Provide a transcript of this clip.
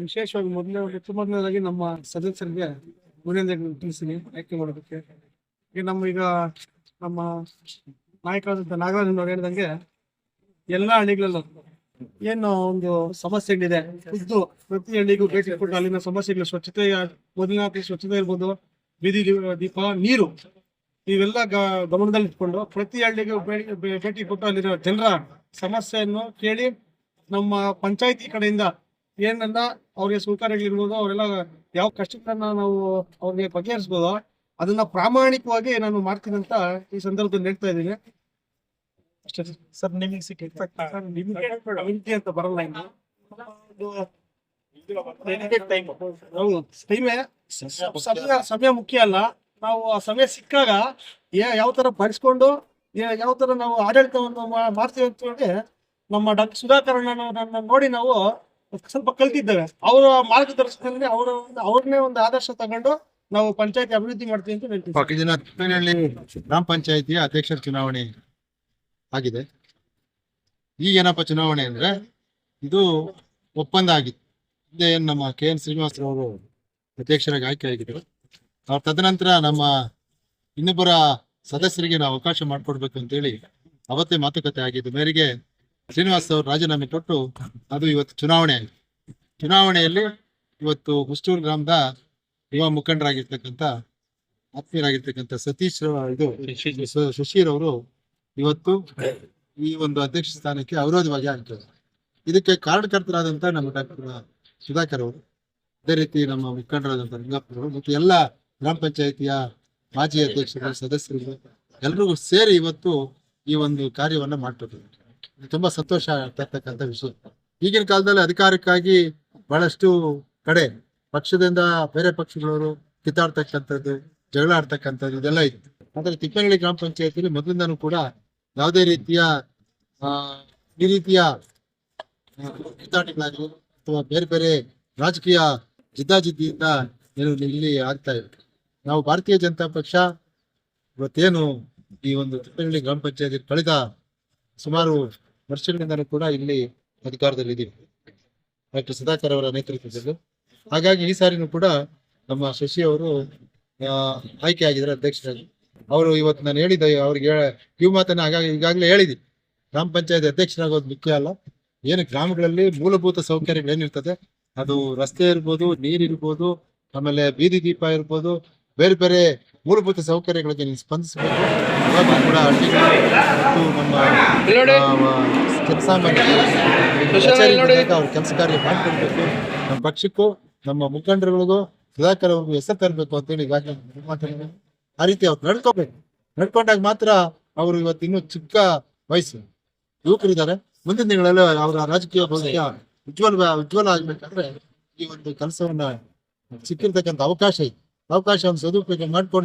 ವಿಶೇಷವಾಗಿ ಹೆಚ್ಚು ಮೊದಲನೇದಾಗಿ ನಮ್ಮ ಸದಸ್ಯರಿಗೆ ಅಭಿನಂದನೆ ತಿಳಿಸ್ತೀನಿ ಆಯ್ಕೆ ಮಾಡೋದಕ್ಕೆ. ಈಗ ನಮ್ಮ ಈಗ ನಮ್ಮ ನಾಯಕರಾದಂಥ ನಾಗರಾಜ್ ಅವ್ರು ಹೇಳಿದಂಗೆ ಎಲ್ಲ ಹಳ್ಳಿಗಳಲ್ಲೂ ಏನು ಒಂದು ಸಮಸ್ಯೆಗಳಿದೆ ಇದ್ದು ಪ್ರತಿ ಹಳ್ಳಿಗೂ ಭೇಟಿ ಕೊಟ್ಟು ಅಲ್ಲಿನ ಸಮಸ್ಯೆಗಳು ಸ್ವಚ್ಛತೆ ಮೊದಲಿನ ಸ್ವಚ್ಛತೆ ಇರ್ಬೋದು, ಬೀದಿ ದೀಪ- ನೀರು, ಇವೆಲ್ಲ ಗಮನದಲ್ಲಿ ಇಟ್ಕೊಂಡು ಪ್ರತಿ ಹಳ್ಳಿಗೂ ಭೇಟಿ ಕೊಟ್ಟು ಅಲ್ಲಿರೋ ಜನರ ಸಮಸ್ಯೆಯನ್ನು ಕೇಳಿ ನಮ್ಮ ಪಂಚಾಯತಿ ಕಡೆಯಿಂದ ಏನನ್ನ ಅವ್ರಿಗೆ ಸೌಕರ್ಯಗಳಿರ್ಬೋದು ಅವರೆಲ್ಲ ಯಾವ ಕಷ್ಟಗಳನ್ನ ನಾವು ಅವ್ರಿಗೆ ಬಗೆಹರಿಸ್ಬೋದು ಅದನ್ನ ಪ್ರಾಮಾಣಿಕವಾಗಿ ನಾನು ಮಾಡ್ತೀನಿ ಅಂತ ಈ ಸಂದರ್ಭದಲ್ಲಿ ಹೇಳ್ತಾ ಇದ್ದೀನಿ. ಅಷ್ಟೇ ಸರ್. ನಿಮಗೆ ಅಂತ ಬರಲ್ಲ ಸಮಯ ಸಮಯ ಮುಖ್ಯ ಅಲ್ಲ. ನಾವು ಆ ಸಮಯ ಸಿಕ್ಕಾಗ ಯಾವ ತರ ಬಳಸ್ಕೊಂಡು ಯಾವ ತರ ನಾವು ಆಡಳಿತವನ್ನು ಮಾಡ್ತೀವಿ ಅಂತ ಹೇಳಿ ನಮ್ಮ ಡಾಕ್ಟರ್ ಸುಧಾಕರ್ ನೋಡಿ ನಾವು ಸ್ವಲ್ಪ ಕಲ್ತಿದ್ದೇವೆ. ಅವರ ಮಾರ್ಗದರ್ಶನದಲ್ಲಿ ಅವರ ಅವ್ರನ್ನೇ ಒಂದು ಆದರ್ಶ ತಗೊಂಡು ನಾವು ಪಂಚಾಯತಿ ಅಭಿವೃದ್ಧಿ ಮಾಡ್ತೀವಿ ಅಂತ ಹೇಳ್ತೀವಿ ಇದನ್ನ ಗ್ರಾಮ ಪಂಚಾಯತಿಯ ಅಧ್ಯಕ್ಷರ ಚುನಾವಣೆ ಆಗಿದೆ. ಈಗ ಏನಪ್ಪ ಚುನಾವಣೆ ಅಂದ್ರೆ ಇದು ಒಪ್ಪಂದ ಆಗಿತ್ತು ಹಿಂದೆ ಏನ್ ನಮ್ಮ ಕೆ ಎನ್ ಶ್ರೀನಿವಾಸರವರು ಅಧ್ಯಕ್ಷರಾಗಿ ಆಯ್ಕೆ ಆಗಿದ್ರು ಅವ್ರ ತದನಂತರ ನಮ್ಮ ಇನ್ನೊಬ್ಬರ ಸದಸ್ಯರಿಗೆ ನಾವು ಅವಕಾಶ ಮಾಡಿಕೊಡ್ಬೇಕು ಅಂತೇಳಿ ಅವತ್ತೇ ಮಾತುಕತೆ ಆಗಿದ್ದು ಮೇರೆಗೆ ಶ್ರೀನಿವಾಸ್ ಅವರು ರಾಜೀನಾಮೆ ಕೊಟ್ಟು ಅದು ಇವತ್ತು ಚುನಾವಣೆ ಆಗಿದೆ ಚುನಾವಣೆಯಲ್ಲಿ ಇವತ್ತು ಹುಸ್ಟೂರು ಗ್ರಾಮದ ಯುವ ಮುಖಂಡರಾಗಿರ್ತಕ್ಕಂಥ, ಆತ್ಮೀಯರಾಗಿರ್ತಕ್ಕಂಥ ಸತೀಶ್ ಇದು ಶಶೀರ್ ಅವರು ಇವತ್ತು ಈ ಒಂದು ಅಧ್ಯಕ್ಷ ಸ್ಥಾನಕ್ಕೆ ಅವಿರೋಧವಾಗಿ ಆಗ್ತದೆ ಇದಕ್ಕೆ ಕಾರಣಕರ್ತರಾದಂತ ನಮ್ಮ ಡಾಕ್ಟರ್ ಸುಧಾಕರ್ ಅವರು, ಅದೇ ರೀತಿ ನಮ್ಮ ಮುಖಂಡರಾದಂಥ ಲಿಂಗಪ್ಪ ಅವರು ಮತ್ತು ಎಲ್ಲ ಗ್ರಾಮ ಪಂಚಾಯತಿಯ ಮಾಜಿ ಅಧ್ಯಕ್ಷರು, ಸದಸ್ಯರು ಎಲ್ಲರಿಗೂ ಸೇರಿ ಇವತ್ತು ಈ ಒಂದು ಕಾರ್ಯವನ್ನ ಮಾಡ್ತಿದ್ದಾರೆ ಇದು ತುಂಬಾ ಸಂತೋಷ ಆಗ್ತಕ್ಕಂಥ ವಿಷಯ. ಈಗಿನ ಕಾಲದಲ್ಲಿ ಅಧಿಕಾರಕ್ಕಾಗಿ ಬಹಳಷ್ಟು ಕಡೆ ಪಕ್ಷದಿಂದ ಬೇರೆ ಪಕ್ಷಗಳವರು ಕಿತ್ತಾಡ್ತಕ್ಕಂಥದ್ದು ಜಗಳ ಆಡ್ತಕ್ಕಂಥದ್ದು ಇದೆಲ್ಲ ಇತ್ತು ಆದ್ರೆ ತಿಪ್ಪನಹಳ್ಳಿ ಗ್ರಾಮ ಪಂಚಾಯತಿಯಲ್ಲಿ ಮೊದಲಿಂದನೂ ಕೂಡ ಯಾವುದೇ ರೀತಿಯ ಈ ರೀತಿಯ ಕಿತ್ತಾಟಗಳಾಗಲಿ ಅಥವಾ ಬೇರೆ ಬೇರೆ ರಾಜಕೀಯ ಜಿದ್ದಾಜಿದ್ದಿಯಿಂದ ಇಲ್ಲಿ ಆಗ್ತಾ ಇದೆ ನಾವು ಭಾರತೀಯ ಜನತಾ ಪಕ್ಷ ಇವತ್ತೇನು ಈ ಒಂದು ತಿಪ್ಪನಹಳ್ಳಿ ಗ್ರಾಮ ಪಂಚಾಯತಿ ಕಳೆದ ಸುಮಾರು ವರ್ಷಗಳಿಂದಲೂ ಕೂಡ ಇಲ್ಲಿ ಅಧಿಕಾರದಲ್ಲಿ ಇದೀವಿ ಡಾಕ್ಟರ್ ಸುಧಾಕರ್ ಅವರ ನೇತೃತ್ವದಲ್ಲಿ. ಹಾಗಾಗಿ ಈ ಸಾರಿನೂ ಕೂಡ ನಮ್ಮ ಶಶಿ ಅವರು ಆಯ್ಕೆ ಆಗಿದ್ದಾರೆ ಅಧ್ಯಕ್ಷರಾಗಿ. ಅವರು ಇವತ್ತು ನಾನು ಹೇಳಿದ್ದೆ ಅವ್ರಿಗೆ ಕಿವು ಮಾತನ್ನ ಆಗಾಗ, ಈಗಾಗಲೇ ಹೇಳಿದ್ವಿ. ಗ್ರಾಮ ಪಂಚಾಯತ್ ಅಧ್ಯಕ್ಷರಾಗೋದು ಮುಖ್ಯ ಅಲ್ಲ. ಏನು ಗ್ರಾಮಗಳಲ್ಲಿ ಮೂಲಭೂತ ಸೌಕರ್ಯಗಳು ಏನಿರ್ತದೆ? ಅದು ರಸ್ತೆ ಇರ್ಬೋದು ನೀರಿರ್ಬೋದು ಆಮೇಲೆ ಬೀದಿ ದೀಪ ಇರ್ಬೋದು, ಬೇರೆ ಬೇರೆ ಮೂಲಭೂತ ಸೌಕರ್ಯಗಳಿಗೆ ಸ್ಪಂದಿಸಬೇಕು. ಕೂಡ ನಮ್ಮ ಕಚೇರಿಗಳಿದ್ದಾಗ ಅವ್ರ ಕೆಲಸ ಕಾರ್ಯ ಮಾಡಿಕೊಡ್ಬೇಕು ನಮ್ಮ ಪಕ್ಷಕ್ಕೂ ನಮ್ಮ ಮುಖಂಡರುಗಳಿಗೂ ಸುಧಾಕರ್ ಅವ್ರಿಗೂ ಹೆಸರು ತರಬೇಕು ಅಂತೇಳಿ ಈಗಾಗಲೇ. ಆ ರೀತಿ ಅವ್ರು ನಡ್ಕೋಬೇಕು. ನಡ್ಕೊಂಡಾಗ ಮಾತ್ರ ಅವರು ಇವತ್ತು ಇನ್ನೂ ಚಿಕ್ಕ ವಯಸ್ಸು. ಯುವಕರಿದ್ದಾರೆ. ಮುಂದಿನ ದಿನಗಳಲ್ಲಿ ಅವರ ರಾಜಕೀಯ ಭವಿಷ್ಯ ಉಜ್ವಲ ಉಜ್ವಲ ಆಗ್ಬೇಕಾದ್ರೆ ಈ ಒಂದು ಕೆಲಸವನ್ನ ಸಿಕ್ಕಿರ್ತಕ್ಕಂಥ ಅವಕಾಶ ಇದೆ. ಅವಕಾಶವನ್ನು ಸದುಪಯೋಗ ಮಾಡ್ಕೊಂಡು